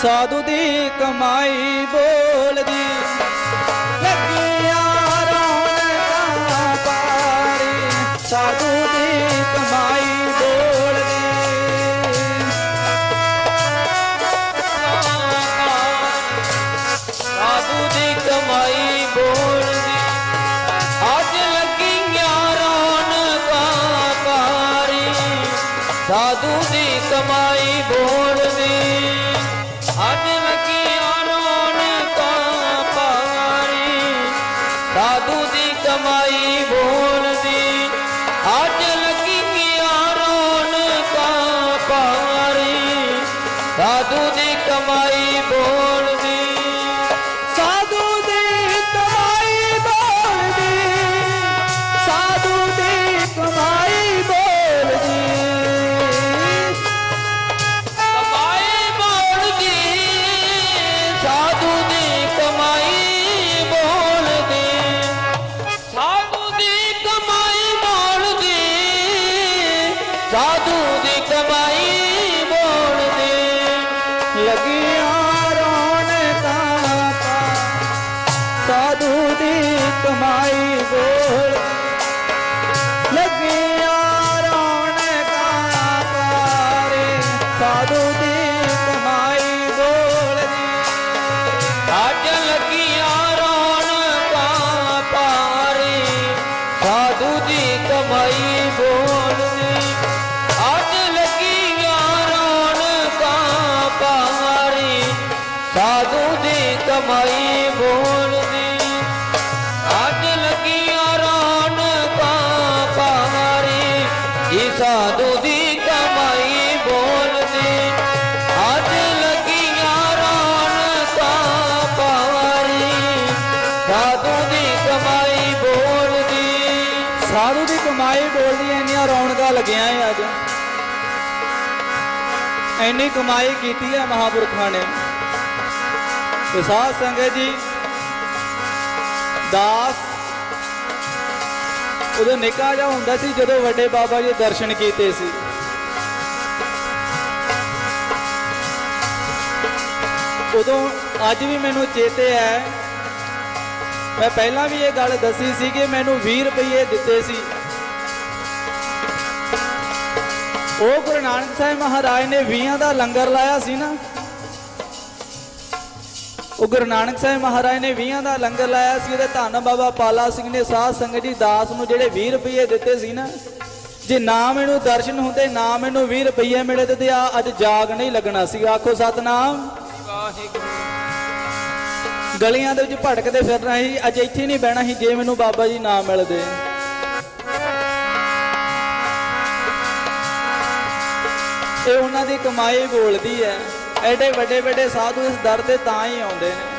ਸਾਧੂ ਦੀ ਕਮਾਈ ਬੋਲਦੀ। ਲੱਗੀਆਂ ਰੌਣਕਾਂ ਪਾਰੀ। ਸਾਧੂ ਦੀ ਕਮਾਈ ਬੋਲਦੀ। ਸਾਧੂ ਦੀ ਕਮਾਈ ਬੋਲਦੀ। ਸਾਧੂ ਦੀ। ਕਮਾਈ ਬੋਲਦੀ ਅੱਜ ਲੱਗੀਆਂ ਰੌਣਕਾਂ ਪਾਰੀ ਸਾਧੂ ਦੀ ਕਮਾਈ ਬੋਲ ਸਾਧੂ ਦੀ ਕਮਾਈ ਬੋਲਦੇ ਲੱਗੀਆਂ ਰੌਣਕਾਂ ਪਾ ਸਾਧੂ ਦੀ ਕਮਾਈ ਬੋਲ ਲੱਗੀਆਂ ਰੌਣਕਾਂ ਪਾਰੇ ਸਾਧੂ ਸਾਧੂ ਦੀ ਕਮਾਈ ਬੋਲਦੀ ਅੱਜ ਲੱਗੀਆਂ ਰੌਣਕਾਂ ਪਾਰੀ ਜੀ ਸਾਧੂ ਦੀ ਕਮਾਈ ਬੋਲਦੀ ਅੱਜ ਲੱਗੀਆਂ ਰੌਣਕਾਂ ਪਾਰੀ ਸਾਧੂ ਦੀ ਕਮਾਈ ਬੋਲਦੀ ਸਾਧੂ ਦੀ ਕਮਾਈ ਬੋਲਦੀ ਇੰਨੀਆਂ ਰੌਣਕਾਂ ਲੱਗੀਆਂ ਏ ਅੱਜ ਇੰਨੀ ਕਮਾਈ ਕੀਤੀ ਹੈ ਮਹਾਪੁਰਖਾਂ ਨੇ ਤੇ ਸਾਧ ਸੰਗਤ ਜੀ, ਦਾਸ, ਉਦੋਂ ਨਿੱਕਾ ਜਿਹਾ ਹੁੰਦਾ ਸੀ, ਜਦੋਂ ਵੱਡੇ ਬਾਬਾ ਜੀ ਦਰਸ਼ਨ ਕੀਤੇ ਸੀ। ਉਦੋਂ ਅੱਜ ਵੀ ਮੈਨੂੰ ਚੇਤੇ ਹੈ, ਮੈਂ ਪਹਿਲਾਂ ਵੀ ਇਹ ਗੱਲ ਦੱਸੀ ਸੀ ਕਿ ਮੈਨੂੰ 20 ਰੁਪਏ ਦਿੱਤੇ ਸੀ। ਉਹ ਗੁਰੂ ਨਾਨਕ ਸਾਹਿਬ ਮਹਾਰਾਜ ਨੇ 20 ਦਾ ਲੰਗਰ ਲਾਇਆ ਸੀ ਨਾ ਉਹ ਗੁਰੂ ਨਾਨਕ ਸਾਹਿਬ ਮਹਾਰਾਜ ਨੇ 20 ਦਾ ਲੰਗਰ ਲਾਇਆ ਸੀ, ਉਹਦੇ ਧੰਨ ਬਾਬਾ ਪਾਲਾ ਸਿੰਘ ਨੇ, ਸਾਧ ਸੰਗਤ ਜੀ, ਦਾਸ ਨੂੰ ਜਿਹੜੇ 20 ਰੁਪਏ ਦਿੱਤੇ ਸੀ ਨਾ, ਜੇ ਨਾ ਮੈਨੂੰ ਦਰਸ਼ਨ ਹੁੰਦੇ, ਨਾ ਮੈਨੂੰ 20 ਰੁਪਏ ਮਿਲੇ ਤੇ ਆ, ਅੱਜ ਜਾਗ ਨਹੀਂ ਲੱਗਣਾ ਸੀ। ਆਖੋ ਸਤਨਾਮ। ਗਲੀਆਂ ਦੇ ਵਿੱਚ ਭਟਕਦੇ ਫਿਰਨਾ ਸੀ, ਅੱਜ ਇੱਥੇ ਨਹੀਂ ਬਹਿਣਾ ਸੀ, ਜੇ ਮੈਨੂੰ ਬਾਬਾ ਜੀ ਨਾ ਮਿਲਦੇ। ਇਹ ਉਹਨਾਂ ਦੀ ਕਮਾਈ ਬੋਲਦੀ ਹੈ। ਐਡੇ ਵੱਡੇ ਵੱਡੇ ਸਾਧੂ ਇਸ ਦਰ ਤੇ ਤਾਂ ਹੀ ਆਉਂਦੇ ਨੇ।